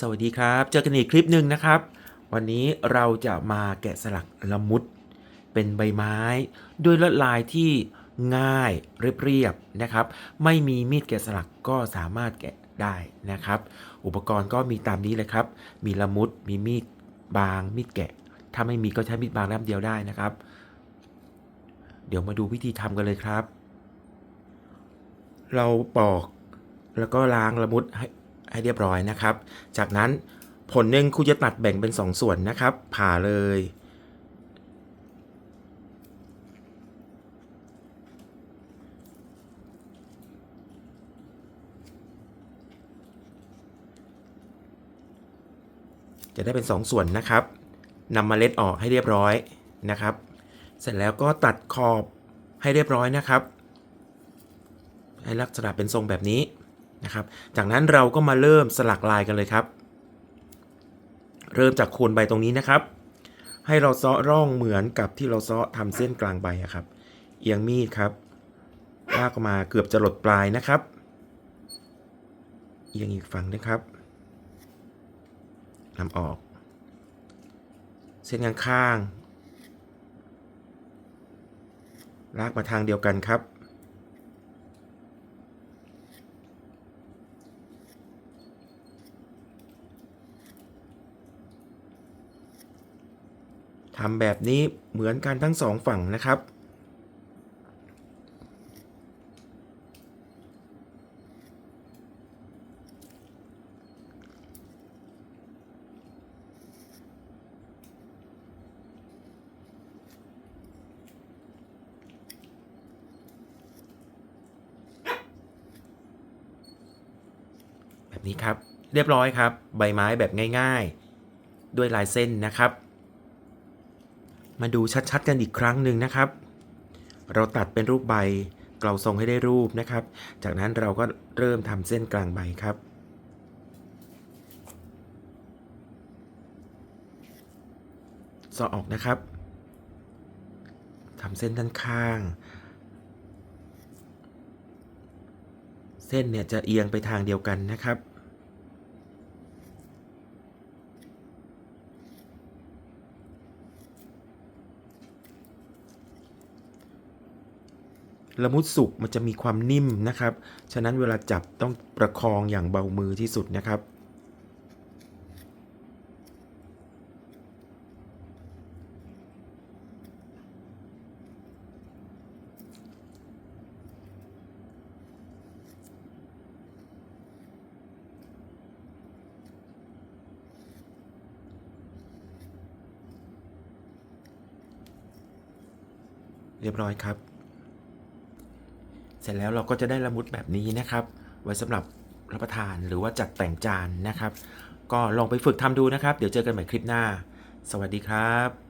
สวัสดีครับ เจอกันอีกคลิปหนึ่งนะครับ วันนี้เราจะมาแกะสลักละมุด เป็นใบไม้ ด้วยลวดลายที่ง่ายเรียบๆนะครับ ไม่มีมีดแกะสลักก็สามารถแกะได้นะครับ อุปกรณ์ก็มีตามนี้เลยครับ มีละมุดมีมีดบางมีดแกะ ถ้าไม่มีก็ใช้มีดบางเล่มเดียวได้นะครับ เดี๋ยวมาดูวิธีทำกันเลยครับ เราปอกแล้วก็ล้างละมุดให้ ให้เรียบร้อยนะครับ จากนั้นผลหนึ่งครูจะตัดแบ่งเป็น2ส่วนนะครับ ผ่าเลย จะได้เป็น2ส่วนนะครับนำมเมล็ดออกให้เรียบร้อยนะครับ เสร็จแล้วก็ตัดขอบให้เรียบร้อยนะครับ ให้ลักษณะเป็นทรงแบบนี้ นะครับ จากนั้นเราก็มาเริ่มสลักลายกันเลยครับ เริ่มจากโคนใบตรงนี้นะครับ ให้เราเซาะร่องเหมือนกับที่เราเซาะทำเส้นกลางใบครับ เอียงมีดครับลากออกมาเกือบจะหลดปลายนะครับ เอียงอีกฝั่งนะครับนำออก เส้นข้างๆลากมาทางเดียวกันครับ ทำแบบนี้เหมือนกันทั้งสองฝั่งนะครับ แบบนี้ครับ เรียบร้อยครับ ใบไม้แบบง่าย ๆ ด้วยลายเส้นนะครับ มาดูชัดๆกันอีกครั้งหนึ่งนะครับ เราตัดเป็นรูปใบเกลาทรงให้ได้รูปนะครับ จากนั้นเราก็เริ่มทำเส้นกลางใบครับสอออกนะครับทำเส้นด้านข้าง เส้นเนี่ยจะเอียงไปทางเดียวกันนะครับ ละมุดสุกมันจะมีความนิ่มนะครับ ฉะนั้นเวลาจับต้องประคองอย่างเบามือที่สุดนะครับเรียบร้อยครับ เสร็จแล้วเราก็จะได้ละมุดแบบนี้นะครับ ไว้สำหรับรับประทานหรือว่าจัดแต่งจานนะครับ ก็ลองไปฝึกทำดูนะครับ เดี๋ยวเจอกันใหม่คลิปหน้า สวัสดีครับ